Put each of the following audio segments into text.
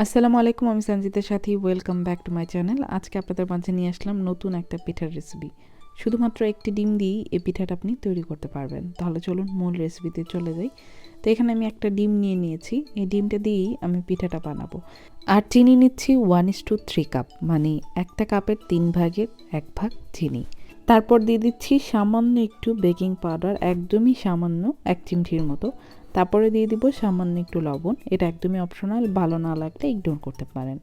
আসসালামু আলাইকুম, আমি সঞ্জিতের সাথী। Welcome back to my channel আজকে আপনাদের মাঝে নিয়ে আসলাম নতুন একটা পিঠার রেসিপি শুধুমাত্র একটি ডিম দিয়েই এই পিঠাটা আপনি তৈরি করতে পারবেন। তাহলে চলুন মূল রেসিপিতে চলে যাই। তো এখানে আমি একটা ডিম নিয়ে নিয়েছি। এই ডিমটা দিয়েই আমি পিঠাটা বানাবো। আর চিনি নিচ্ছি one is to three cup মানে একটা কাপের তিন ভাগের এক ভাগ চিনি। তারপর দিয়ে দিচ্ছি সামান্য একটু বেকিং পাউডার একদমই সামান্য এক চিমঠির মতো। তারপরে দিয়ে দিব সামান্য একটু লবণ। এটা একদমই অপশনাল ভালো না লাগলে ইগনোর করতে পারেন।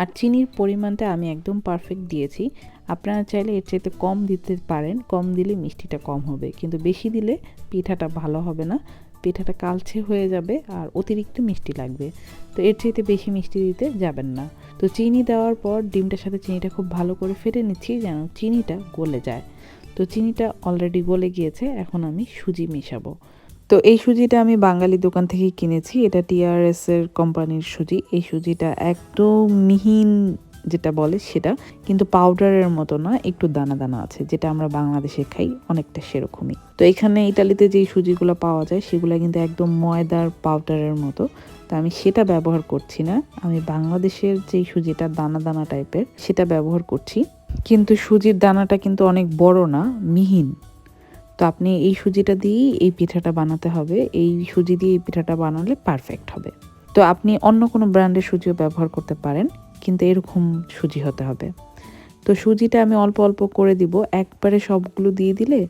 আর চিনির পরিমাণটা আমি একদম পারফেক্ট দিয়েছি। আপনারা চাইলে এর চাইতে কম দিতে পারেন, কম দিলে মিষ্টিটা কম হবে। কিন্তু বেশি দিলে পিঠাটা ভালো হবে না। পিঠাটা কালচে হয়ে যাবে আর অতিরিক্ত মিষ্টি লাগবে। তো এর চাইতে বেশি মিষ্টি দিতে যাবেন না। তো চিনি দেওয়ার পর ডিমটার সাথে চিনিটা খুব ভালো করে ফেটে নিচ্ছি যেন চিনিটা গলে যায়। তো চিনিটা অলরেডি গলে গিয়েছে, এখন আমি সুজি মেশাবো। তো এই সুজিটা আমি বাঙালি দোকান থেকে কিনেছি। এটা টিআরএস এর কোম্পানির সুজি। এই সুজিটা একদম মিহিন যেটা বলে সেটা, কিন্তু পাউডারের মতো না, একটু দানা দানা আছে, যেটা আমরা বাংলাদেশে খাই, অনেকটা সেরকমই। তো এখানে ইটালিতে যেই সুজিগুলো পাওয়া যায়, সেগুলো কিন্তু একদম ময়দার পাউডারের মতো। তো আমি সেটা ব্যবহার করছি না। আমি বাংলাদেশের যেই সুজিটা দানা দানা টাইপের, সেটা ব্যবহার করছি। কিন্তু সুজির দানাটা কিন্তু অনেক বড় না, মিহিন। তো আপনি এই সুজিটা দিয়েই এই পিঠাটা বানাতে হবে। এই সুজি দিয়ে এই পিঠাটা বানালে পারফেক্ট হবে। তো আপনি অন্য কোনো ব্র্যান্ডের সুজিও ব্যবহার করতে পারেন, কিন্তু এরকম সুজি হতে হবে। তো সুজিটা আমি অল্প অল্প করে দিব। একবারে সবগুলো দিয়ে দিলে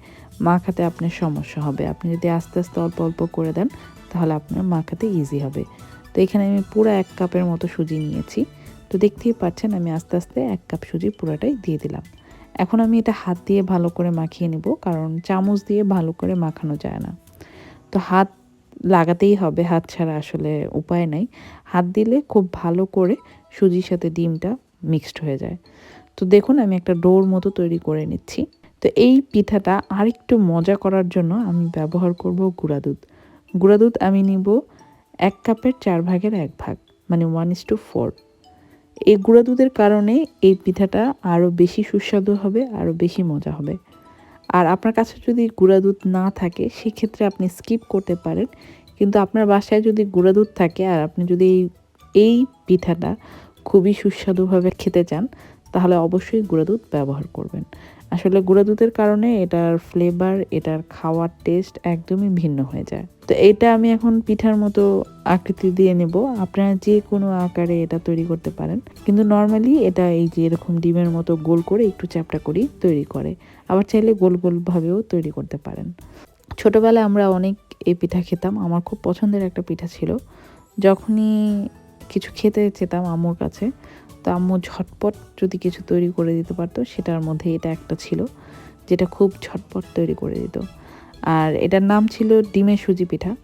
মাখাতে আপনার সমস্যা হবে। আপনি যদি আস্তে আস্তে অল্প অল্প করে দেন, তাহলে আপনার মাখাতে ইজি হবে। তো এখানে আমি পুরো এক কাপের মতো সুজি নিয়েছি। তো দেখতেই পাচ্ছেন, আমি আস্তে আস্তে এক কাপ সুজি পুরোটাই দিয়ে দিলাম। এখন আমি এটা হাত দিয়ে ভালো করে মাখিয়ে নেব, কারণ চামচ দিয়ে ভালো করে মাখানো যায় না। তো হাত লাগাতেই হবে, হাত ছাড়া আসলে উপায় নাই। হাত দিলে খুব ভালো করে সুজির সাথে ডিমটা মিক্সড হয়ে যায়। তো দেখুন, আমি একটা ডোর মতো তৈরি করে নিচ্ছি। তো এই পিঠাটা আরেকটু মজা করার জন্য আমি ব্যবহার করব গুঁড়া দুধ। গুঁড়া দুধ আমি নিব এক কাপের চার ভাগের এক ভাগ মানে ওয়ান ইস টু ফোর এই গুঁড়া দুধের কারণে এই পিঠাটা আরও বেশি সুস্বাদু হবে আরও বেশি মজা হবে। আর আপনার কাছে যদি গুঁড়া দুধ না থাকে, সেক্ষেত্রে আপনি স্কিপ করতে পারেন। কিন্তু আপনার বাসায় যদি গুঁড়া দুধ থাকে আর আপনি যদি এই এই পিঠাটা খুবই সুস্বাদুভাবে খেতে চান, তাহলে অবশ্যই গুঁড়া দুধ ব্যবহার করবেন। আসলে গুঁড়া দুধের কারণে এটার ফ্লেভার এটার খাওয়ার টেস্ট একদমই ভিন্ন হয়ে যায়। তো এটা আমি এখন পিঠার মতো আকৃতি দিয়ে নেব। আপনারা যে কোনো আকারে এটা তৈরি করতে পারেন। কিন্তু নর্মালি এটা এই যে এরকম ডিমের মতো গোল করে একটু চ্যাপটা করি তৈরি করে। আবার চাইলে গোল গোলভাবেও তৈরি করতে পারেন। ছোটোবেলায় আমরা অনেক এই পিঠা খেতাম। আমার খুব পছন্দের একটা পিঠা ছিল। যখনই কিছু খেতে চেতাম আম্মুর কাছে তো আম্মু ঝটপট যদি কিছু তৈরি করে দিতে পারতো, সেটার মধ্যে এটা একটা ছিল, যেটা খুব ঝটপট তৈরি করে দিত। আর এটার নাম ছিল ডিমের সুজি পিঠা।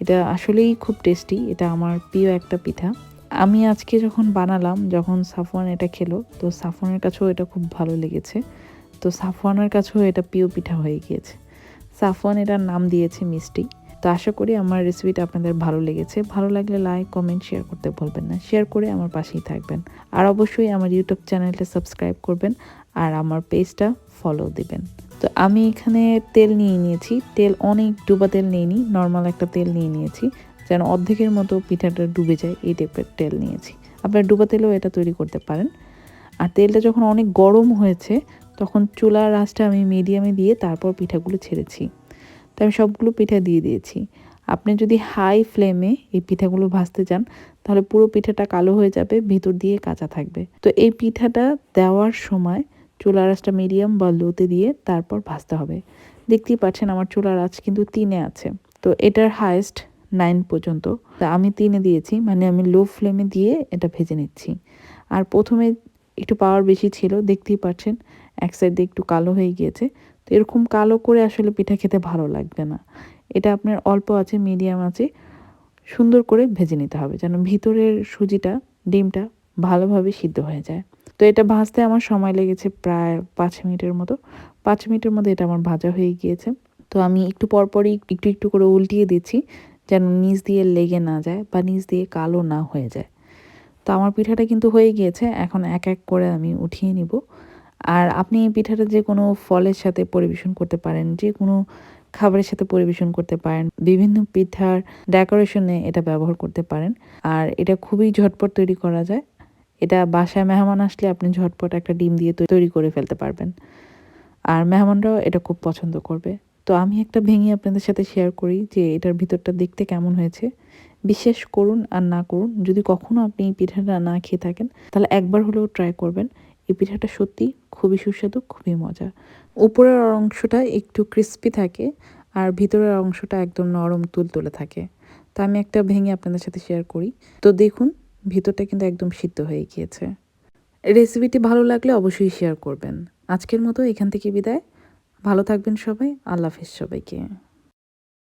এটা আসলেই খুব টেস্টি, এটা আমার প্রিয় একটা পিঠা। আমি আজকে যখন বানালাম, যখন সাফওয়ান এটা খেলো, তো সাফওয়ানের কাছেও এটা খুব ভালো লেগেছে। তো সাফওয়ানের কাছেও এটা প্রিয় পিঠা হয়ে গিয়েছে। সাফওয়ান এটার নাম দিয়েছে মিষ্টি। তো আশা করি আমার রেসিপিটা আপনাদের ভালো লেগেছে। ভালো লাগলে লাইক কমেন্ট শেয়ার করতে ভুলবেন না। শেয়ার করে আমার পাশেই থাকবেন। আর অবশ্যই আমার ইউটিউব চ্যানেলটা সাবস্ক্রাইব করবেন আর আমার পেজটা ফলো দিবেন। তো আমি এখানে তেল নিয়ে নিয়েছি। তেল অনেক ডুবা তেল নিইনি নর্মাল একটা তেল নিয়ে নিয়েছি। যেন অর্ধেকের মতো পিঠাটা ডুবে যায়, এই টাইপের তেল নিয়েছি। আপনার ডুবা তেলেও এটা তৈরি করতে পারেন। আর তেলটা যখন অনেক গরম হয়েছে, তখন চুলার আঁচটা আমি মিডিয়ামে দিয়ে তারপর পিঠাগুলো ছেড়েছি। তো আমি সবগুলো পিঠা দিয়ে দিয়েছি। আপনি যদি হাই ফ্লেমে এই পিঠাগুলো ভাজতে চান, তাহলে পুরো পিঠাটা কালো হয়ে যাবে, ভিতর দিয়ে কাঁচা থাকবে। তো এই পিঠাটা দেওয়ার সময় চুলার আঁচটা মিডিয়াম বা লোতে দিয়ে তারপর ভাজতে হবে। দেখতেই পাচ্ছেন আমার চুলার আঁচ কিন্তু তিনে আছে। তো এটার হায়েস্ট নাইন পর্যন্ত। তা আমি তিনে দিয়েছি মানে আমি লো ফ্লেমে দিয়ে এটা ভেজে নিচ্ছি। আর প্রথমে একটু পাওয়ার বেশি ছিল, দেখতেই পাচ্ছেন, এক সাইড দিয়ে একটু কালো হয়ে গিয়েছে। তো এরকম কালো করে আসলে পিঠা খেতে ভালো লাগবে না। এটা আপনার অল্প আছে মিডিয়াম আছে, সুন্দর করে ভেজে নিতে হবে যেন ভিতরের সুজিটা, ডিমটা ভালোভাবে সিদ্ধ হয়ে যায়। তো এটা ভাজতে আমার সময় লেগেছে প্রায় পাঁচ মিনিটের মতো। পাঁচ মিনিটের মধ্যে এটা আমার ভাজা হয়ে গিয়েছে। তো আমি একটু পরপরই একটু একটু করে উল্টিয়ে দিচ্ছি যেন নিচ দিয়ে লেগে না যায় বা নিচ দিয়ে কালো না হয়ে যায়। তো আমার পিঠাটা কিন্তু হয়ে গিয়েছে, এখন এক এক করে আমি উঠিয়ে নিব। আর আপনি এই পিঠাটা যে কোনো ফলের সাথে পরিবেশন করতে পারেন, যে কোনো খাবারের সাথে পরিবেশন করতে পারেন, বিভিন্ন পিঠার ডেকোরেশনে এটা ব্যবহার করতে পারেন। আর এটা খুবই ঝটপট তৈরি করা যায়। এটা বাসায় মেহমান আসলে আপনি ঝটপট একটা ডিম দিয়ে তৈরি করে ফেলতে পারবেন। আর মেহমানরাও এটা খুব পছন্দ করবে। তো আমি একটা ভেঙে আপনাদের সাথে শেয়ার করি যে এটার ভিতরটা দেখতে কেমন হয়েছে। বিশ্বাস করুন আর না করুন, যদি কখনো আপনি পিঠাটা না খেয়ে থাকেন, তাহলে একবার হলেও ট্রাই করবেন। এই পিঠাটা সত্যি খুবই সুস্বাদু, খুবই মজা। উপরের অংশটা একটু ক্রিস্পি থাকে আর ভিতরের অংশটা একদম নরম তুলতুলে থাকে। তা আমি একটা ভেঙে আপনাদের সাথে শেয়ার করি। তো দেখুন, ভিতরটা কিন্তু একদম সিদ্ধ হয়ে গিয়েছে। রেসিপিটি ভালো লাগলে অবশ্যই শেয়ার করবেন। আজকের মতো এখান থেকে বিদায়। ভালো থাকবেন সবাই। আল্লাহ হাফেজ সবাইকে।